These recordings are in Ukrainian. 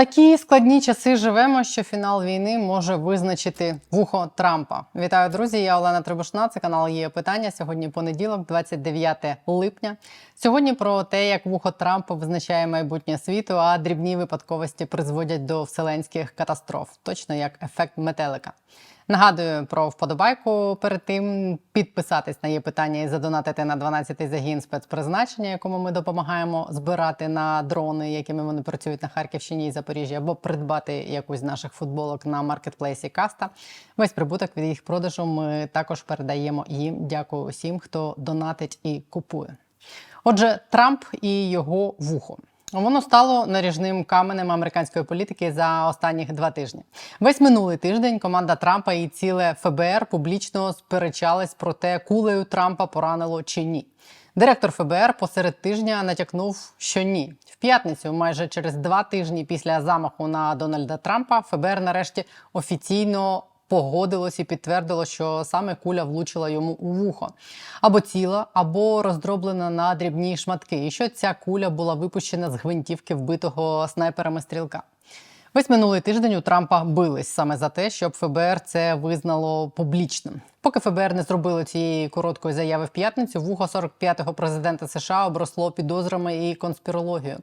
такі складні часи живемо, що фінал війни може визначити вухо Трампа. Вітаю, друзі! Я Олена Трибушна. Це канал є питання. Сьогодні понеділок, 29 липня. Сьогодні про те, як вухо Трампа визначає майбутнє світу, а дрібні випадковості призводять до вселенських катастроф, точно як ефект метелика. Нагадую про вподобайку перед тим підписатись на є питання і задонатити на 12-й загін спецпризначення, якому ми допомагаємо збирати на дрони, якими вони працюють на Харківщині і Запоріжжі, або придбати якусь з наших футболок на маркетплейсі Каста. Весь прибуток від їх продажу ми також передаємо їм. Дякую усім, хто донатить і купує. Отже, Трамп і його вухо. Воно стало наріжним каменем американської політики за останніх два тижні. Весь минулий тиждень команда Трампа і ціле ФБР публічно сперечались про те, кулею Трампа поранило чи ні. Директор ФБР посеред тижня натякнув, що ні. В п'ятницю, майже через два тижні після замаху на Дональда Трампа, ФБР нарешті офіційно погодилось і підтвердило, що саме куля влучила йому у вухо або ціла, або роздроблена на дрібні шматки, і що ця куля була випущена з гвинтівки вбитого снайперами стрілка. Весь минулий тиждень у Трампа бились саме за те, щоб ФБР це визнало публічним. Поки ФБР не зробило цієї короткої заяви в п'ятницю, вухо 45-го президента США обросло підозрами і конспірологією.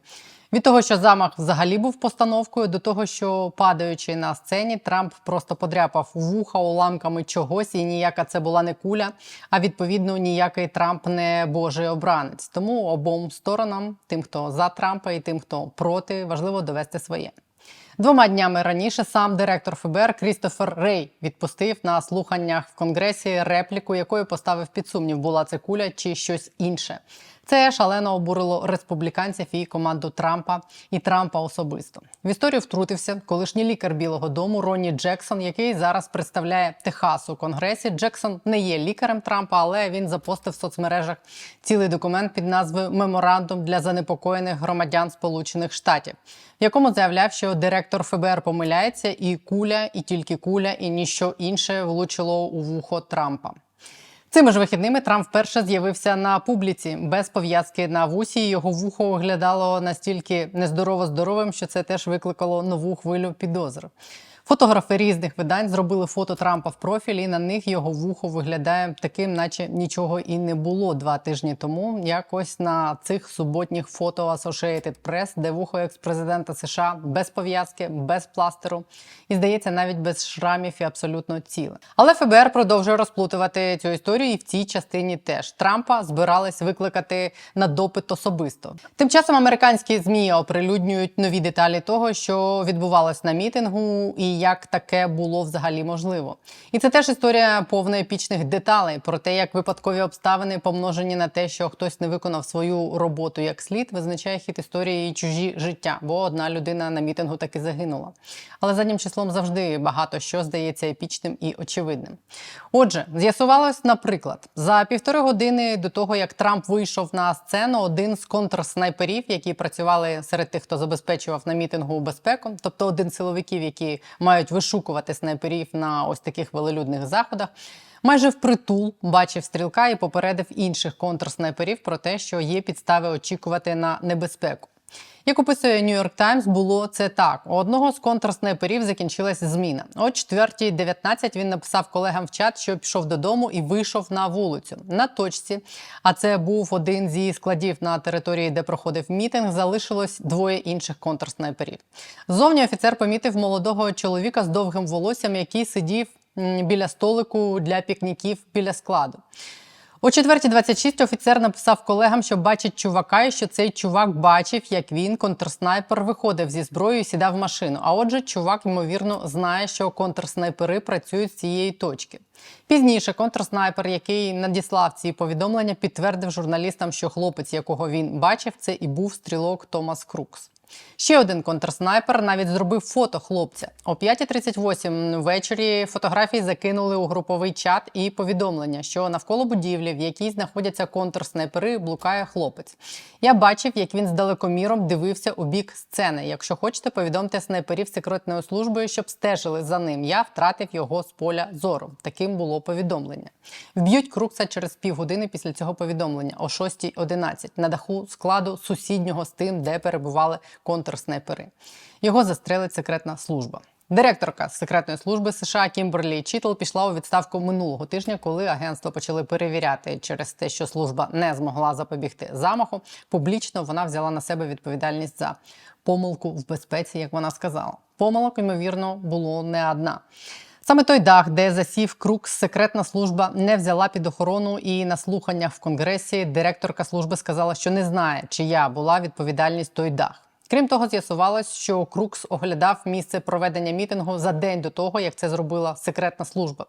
Від того, що замах взагалі був постановкою, до того, що падаючи на сцені, Трамп просто подряпав вуха уламками чогось, і ніяка це була не куля, а відповідно ніякий Трамп не божий обранець. Тому обом сторонам, тим, хто за Трампа, і тим, хто проти, важливо довести своє. Двома днями раніше сам директор ФБР Крістофер Рей відпустив на слуханнях в конгресі репліку, якою поставив під сумнів, була це куля чи щось інше. Це шалено обурило республіканців і команду Трампа і Трампа особисто. В історію втрутився колишній лікар Білого Дому Ронні Джексон, який зараз представляє Техас у конгресі. Джексон не є лікарем Трампа, але він запостив в соцмережах цілий документ під назвою Меморандум для занепокоєних громадян Сполучених Штатів, в якому заявляв, що директор ФБР помиляється, і куля, і тільки куля, і ніщо інше влучило у вухо Трампа. Цими ж вихідними Трамп вперше з'явився на публіці без пов'язки на вусі. Його вухо виглядало настільки нездорово здоровим, що це теж викликало нову хвилю підозр. Фотографи різних видань зробили фото Трампа в профілі. і На них його вухо виглядає таким, наче нічого і не було два тижні тому. Якось на цих суботніх фото Associated Press, де вухо екс-президента США без пов'язки, без пластеру і здається, навіть без шрамів і абсолютно ціле. Але ФБР продовжує розплутувати цю історію, і в цій частині теж Трампа збирались викликати на допит особисто. Тим часом американські змі оприлюднюють нові деталі того, що відбувалось на мітингу, і як таке було взагалі можливо. І це теж історія повна епічних деталей про те, як випадкові обставини помножені на те, що хтось не виконав свою роботу як слід, визначає хід історії і чужі життя, бо одна людина на мітингу таки загинула. Але заднім числом завжди багато що здається епічним і очевидним. Отже, з'ясувалось, наприклад, за півтори години до того, як Трамп вийшов на сцену, один з контрснайперів, які працювали серед тих, хто забезпечував на мітингу безпеку, тобто один з силовиків, які мають вишукувати снайперів на ось таких велелюдних заходах. Майже впритул бачив стрілка і попередив інших контрснайперів про те, що є підстави очікувати на небезпеку. Як описує Нью-Йорк Таймс, було це так: у одного з контрснайперів закінчилась зміна. О 4.19 він написав колегам в чат, що пішов додому і вийшов на вулицю. На точці, а це був один зі складів на території, де проходив мітинг. Залишилось двоє інших контрснайперів. Зовні офіцер помітив молодого чоловіка з довгим волоссям, який сидів біля столику для пікніків біля складу. О 4.26 офіцер написав колегам, що бачить чувака, і що цей чувак бачив, як він, контрснайпер, виходив зі зброєю і сідав в машину. А отже, чувак, ймовірно, знає, що контрснайпери працюють з цієї точки. Пізніше контрснайпер, який надіслав ці повідомлення, підтвердив журналістам, що хлопець, якого він бачив, це і був стрілок Томас Крукс. Ще один контрснайпер навіть зробив фото хлопця. О 5.38 ввечері фотографії закинули у груповий чат і повідомлення, що навколо будівлі, в якій знаходяться контрснайпери, блукає хлопець. Я бачив, як він з далекоміром дивився у бік сцени. Якщо хочете, повідомте снайперів секретною службою, щоб стежили за ним. Я втратив його з поля зору. Таким було повідомлення. Вб'ють Крукса через півгодини після цього повідомлення о 6.11 на даху складу сусіднього з тим, де перебували контрснайпери. Його застрелить секретна служба. Директорка секретної служби США Кімберлі Чітл пішла у відставку минулого тижня, коли агентство почали перевіряти через те, що служба не змогла запобігти замаху. Публічно вона взяла на себе відповідальність за помилку в безпеці, як вона сказала. Помилок, ймовірно, було не одна. Саме той дах, де засів Крукс, секретна служба не взяла під охорону, і на слуханнях в конгресі директорка служби сказала, що не знає, чия була відповідальність той дах. Крім того, з'ясувалось, що Крукс оглядав місце проведення мітингу за день до того, як це зробила секретна служба.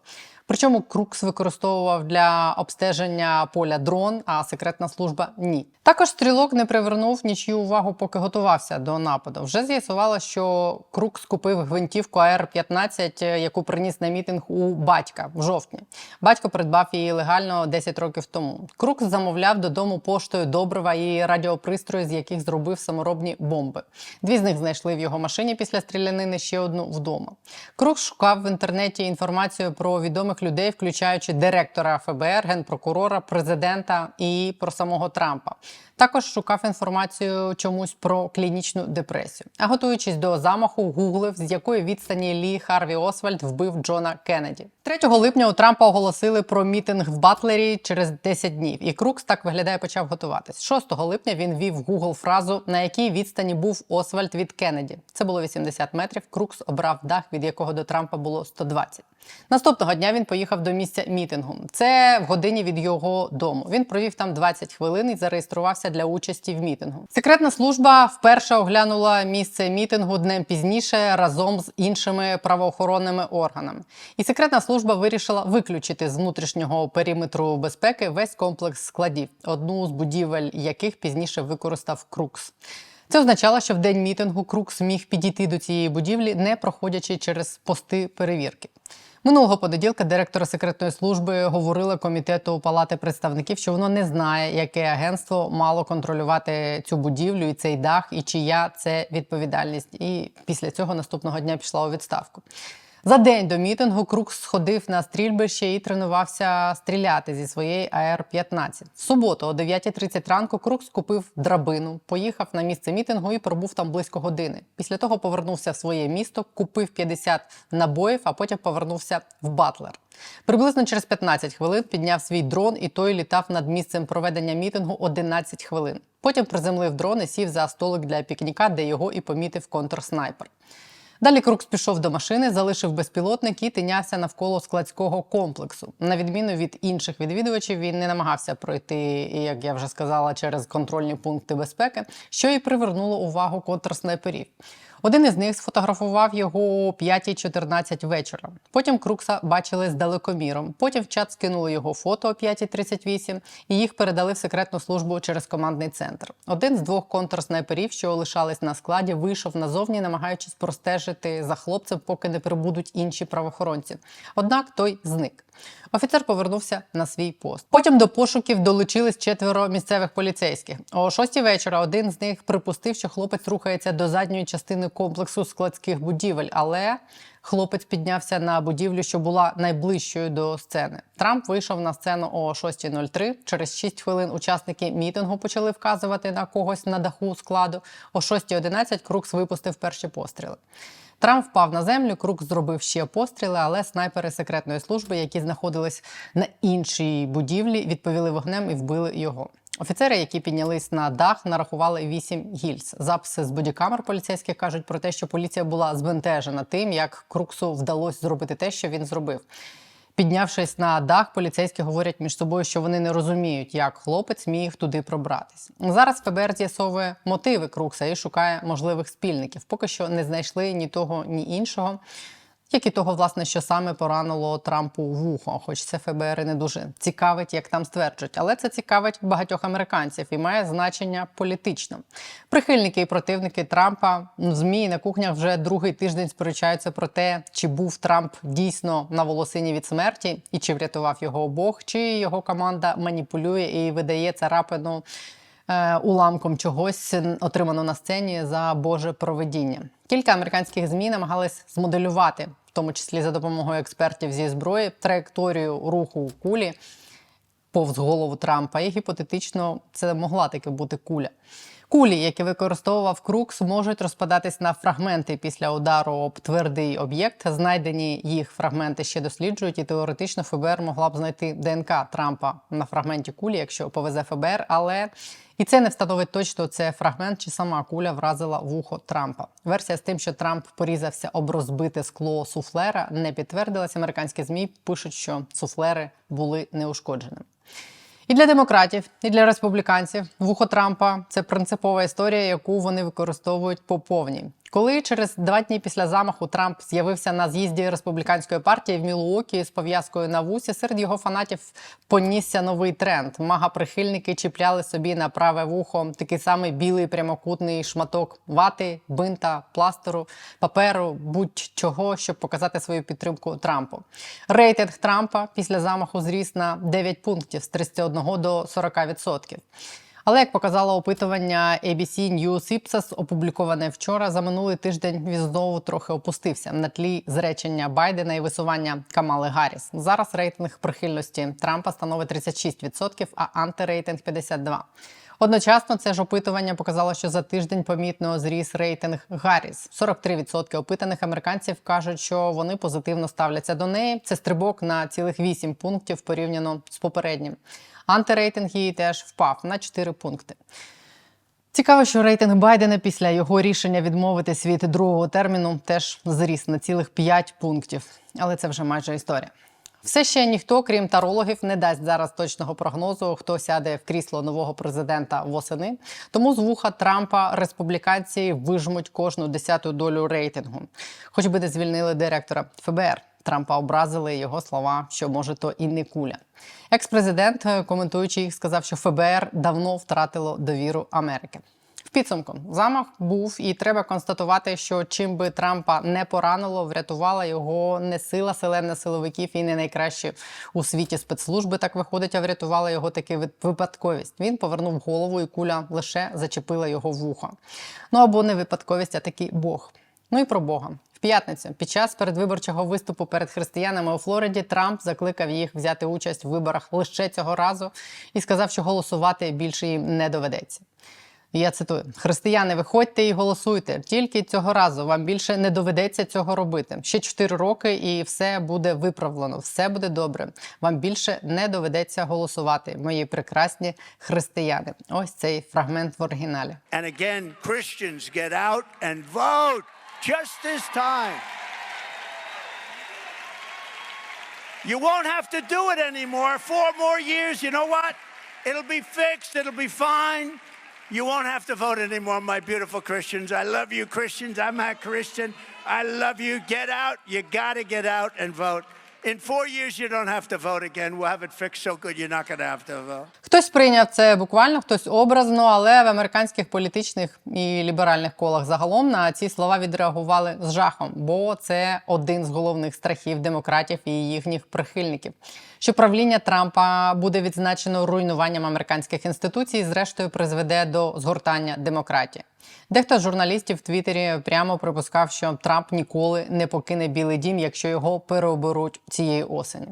Причому Крукс використовував для обстеження поля дрон, а секретна служба ні. Також стрілок не привернув нічию увагу, поки готувався до нападу. Вже з'ясувалося, що Крукс купив гвинтівку АР-15, яку приніс на мітинг у батька в жовтні. Батько придбав її легально 10 років тому. Крукс замовляв додому поштою добрива і радіопристрої, з яких зробив саморобні бомби. Дві з них знайшли в його машині після стрілянини, ще одну вдома. Крукс шукав в інтернеті інформацію про відомих людей, включаючи директора ФБР, генпрокурора, президента і про самого Трампа. Також шукав інформацію чомусь про клінічну депресію. А готуючись до замаху, гуглив, з якої відстані Лі Харві Освальд вбив Джона Кеннеді. 3 липня у Трампа оголосили про мітинг в Батлері через 10 днів. І Крукс так виглядає, почав готуватись. 6 липня він вів Google фразу, на якій відстані був Освальд від Кеннеді. Це було 80 метрів. Крукс обрав дах, від якого до Трампа було 120. Наступного дня він поїхав до місця мітингу. Це в годині від його дому. Він провів там 20 хвилин і зареєструвався для участі в мітингу. Секретна служба вперше оглянула місце мітингу днем пізніше разом з іншими правоохоронними органами. І секретна служба вирішила виключити з внутрішнього периметру безпеки весь комплекс складів, одну з будівель яких пізніше використав Крукс. Це означало, що в день мітингу Крукс міг підійти до цієї будівлі, не проходячи через пости перевірки. Минулого понеділка директора секретної служби говорила комітету Палати представників, що воно не знає, яке агентство мало контролювати цю будівлю і цей дах, і чия це відповідальність. І після цього наступного дня пішла у відставку. За день до мітингу Крукс сходив на стрільбище і тренувався стріляти зі своєї АР-15. В суботу о 9.30 ранку Крукс купив драбину, поїхав на місце мітингу і пробув там близько години. Після того повернувся в своє місто, купив 50 набоїв, а потім повернувся в Батлер. Приблизно через 15 хвилин підняв свій дрон, і той літав над місцем проведення мітингу 11 хвилин. Потім приземлив дрон і сів за столик для пікніка, де його і помітив контрснайпер. Далі Крукс пішов до машини, залишив безпілотник і тинявся навколо складського комплексу. На відміну від інших відвідувачів, він не намагався пройти, як я вже сказала, через контрольні пункти безпеки, що і привернуло увагу контрснайперів. Один із них сфотографував його о 5.14 вечора. Потім Крукса бачили з далекоміром. Потім в чат скинули його фото о 5.38 і їх передали в секретну службу через командний центр. Один з двох контрснайперів, що лишались на складі, вийшов назовні, намагаючись простежити за хлопцем, поки не прибудуть інші правоохоронці. Однак той зник. Офіцер повернувся на свій пост. Потім до пошуків долучились четверо місцевих поліцейських. О шостій вечора один з них припустив, що хлопець рухається до задньої частини комплексу складських будівель, але хлопець піднявся на будівлю, що була найближчою до сцени. Трамп вийшов на сцену о 6.03. Через 6 хвилин учасники мітингу почали вказувати на когось на даху складу. О 6.11 Крукс випустив перші постріли. Трамп впав на землю, Крук зробив ще постріли, але снайпери секретної служби, які знаходились на іншій будівлі, відповіли вогнем і вбили його. Офіцери, які піднялись на дах, нарахували вісім гільз. Записи з бодікамер поліцейських кажуть про те, що поліція була збентежена тим, як Круксу вдалося зробити те, що він зробив. Піднявшись на дах, поліцейські говорять між собою, що вони не розуміють, як хлопець міг туди пробратись. Зараз ФБР з'ясовує мотиви Крукса і шукає можливих спільників. Поки що не знайшли ні того, ні іншого як і того, власне, що саме поранило Трампу вухо, хоч це ФБР не дуже цікавить, як там стверджують, але це цікавить багатьох американців і має значення політично. Прихильники і противники Трампа змі на кухнях вже другий тиждень сперечаються про те, чи був Трамп дійсно на волосині від смерті, і чи врятував його обох, чи його команда маніпулює і видає царапину Е, уламком чогось отримано на сцені за Боже проведіння. Кілька американських змі намагались змоделювати, в тому числі за допомогою експертів зі зброї, траєкторію руху кулі повз голову Трампа. І гіпотетично це могла таки бути куля. Кулі, які використовував Крукс, можуть розпадатись на фрагменти після удару об твердий об'єкт. Знайдені їх фрагменти ще досліджують, і теоретично ФБР могла б знайти ДНК Трампа на фрагменті кулі, якщо повезе ФБР, але і це не встановить точно це фрагмент чи сама куля вразила вухо Трампа. Версія з тим, що Трамп порізався об розбите скло суфлера, не підтвердилась. Американські змі пишуть, що суфлери були неушкодженими. І для демократів, і для республіканців вухо Трампа це принципова історія, яку вони використовують по повній. Коли через два дні після замаху Трамп з'явився на з'їзді республіканської партії в Мілуокі з пов'язкою на вусі, серед його фанатів понісся новий тренд. Мага-прихильники чіпляли собі на праве вухо такий самий білий прямокутний шматок вати, бинта, пластеру, паперу, будь-чого, щоб показати свою підтримку Трампу. Рейтинг Трампа після замаху зріс на 9 пунктів з 31 до 40%. Але як показало опитування ABC News Ipsos, опубліковане вчора, за минулий тиждень він знову трохи опустився на тлі зречення Байдена і висування Камали Гарріс. Зараз рейтинг прихильності Трампа становить 36%, а антирейтинг 52%. Одночасно це ж опитування показало, що за тиждень помітно зріс рейтинг Гарріс. 43% опитаних американців кажуть, що вони позитивно ставляться до неї. Це стрибок на цілих 8 пунктів порівняно з попереднім. Антирейтинг її теж впав на 4 пункти. Цікаво, що рейтинг Байдена після його рішення відмовитись від другого терміну теж зріс на цілих 5 пунктів. Але це вже майже історія. Все ще ніхто, крім тарологів, не дасть зараз точного прогнозу, хто сяде в крісло нового президента восени. Тому з вуха Трампа республіканці вижмуть кожну десяту долю рейтингу, хоч би не звільнили директора ФБР. Трампа образили його слова, що може то і не куля. Екс-президент, коментуючи їх, сказав, що ФБР давно втратило довіру Америки. В підсумку замах був, і треба констатувати, що чим би Трампа не поранило, врятувала його не сила селена силовиків і не найкраще у світі спецслужби. Так виходить, а врятувала його таки випадковість. Він повернув голову, і куля лише зачепила його вухо. Ну або не випадковість, а такий Бог. Ну і про Бога. В п'ятницю під час передвиборчого виступу перед християнами у Флориді Трамп закликав їх взяти участь в виборах лише цього разу і сказав, що голосувати більше їм не доведеться. Я цитую: Християни, виходьте і голосуйте. Тільки цього разу вам більше не доведеться цього робити. Ще 4 роки, і все буде виправлено, все буде добре. Вам більше не доведеться голосувати. Мої прекрасні християни. Ось цей фрагмент в оригіналі. And again, Christians get out and vote just this time. You won't have to do it anymore. Four more years, you know what? It'll be fixed, it'll be fine. You won't have to vote anymore, my beautiful Christians. I love you, Christians. I'm a Christian. I love you. Get out. You got to get out and vote. In four years, you don't have to vote again. We'll have it fixed so good you're not going to have to vote. Хтось прийняв це буквально, хтось образно, але в американських політичних і ліберальних колах загалом на ці слова відреагували з жахом, бо це один з головних страхів демократів і їхніх прихильників. Що правління Трампа буде відзначено руйнуванням американських інституцій, зрештою призведе до згортання демократії. Дехто з журналістів в Твіттері прямо припускав, що Трамп ніколи не покине Білий Дім, якщо його переоберуть цієї осені.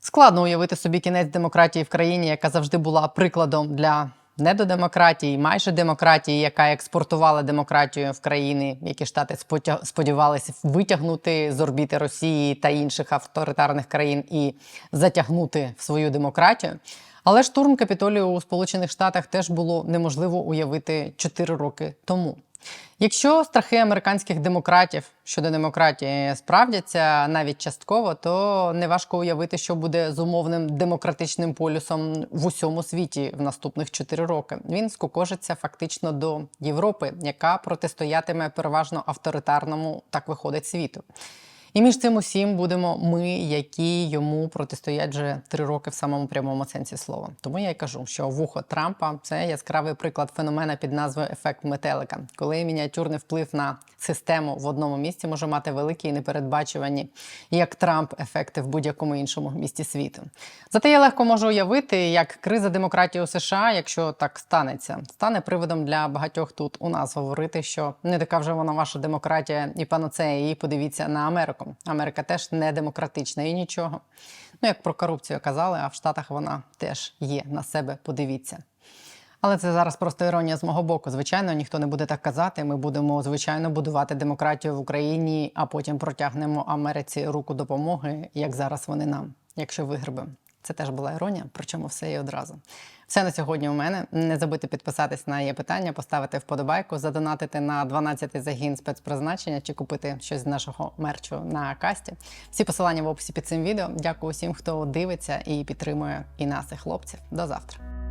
Складно уявити собі кінець демократії в країні, яка завжди була прикладом для недодемократії, майже демократії, яка експортувала демократію в країни, які штати сподівалися витягнути з орбіти Росії та інших авторитарних країн і затягнути в свою демократію. Але штурм капітолію у Сполучених Штатах теж було неможливо уявити 4 роки тому. Якщо страхи американських демократів щодо демократії справдяться навіть частково, то неважко уявити, що буде з умовним демократичним полюсом в усьому світі в наступних 4 роки. Він скукожиться фактично до Європи, яка протистоятиме переважно авторитарному, так виходить світу. І між цим усім будемо ми, які йому протистоять вже три роки в самому прямому сенсі слова. Тому я й кажу, що вухо Трампа це яскравий приклад феномена під назвою ефект метелика, коли мініатюрний вплив на систему в одному місці може мати великі і непередбачувані, як Трамп, ефекти в будь-якому іншому місті світу. Зате я легко можу уявити, як криза демократії у США, якщо так станеться, стане приводом для багатьох тут у нас говорити, що не така вже вона ваша демократія і панацея, і подивіться на Америку. Америка теж не демократична і нічого. Ну, як про корупцію казали, а в Штатах вона теж є на себе. Подивіться. Але це зараз просто іронія з мого боку. Звичайно, ніхто не буде так казати. Ми будемо звичайно будувати демократію в Україні, а потім протягнемо Америці руку допомоги, як зараз вони нам, якщо вигребемо. Це теж була іронія, причому все і одразу. Все на сьогодні у мене. Не забудьте підписатись на є питання, поставити вподобайку, задонатити на 12-й загін спецпризначення чи купити щось з нашого мерчу на касті. Всі посилання в описі під цим відео. Дякую усім, хто дивиться і підтримує і нас, і хлопців. До завтра.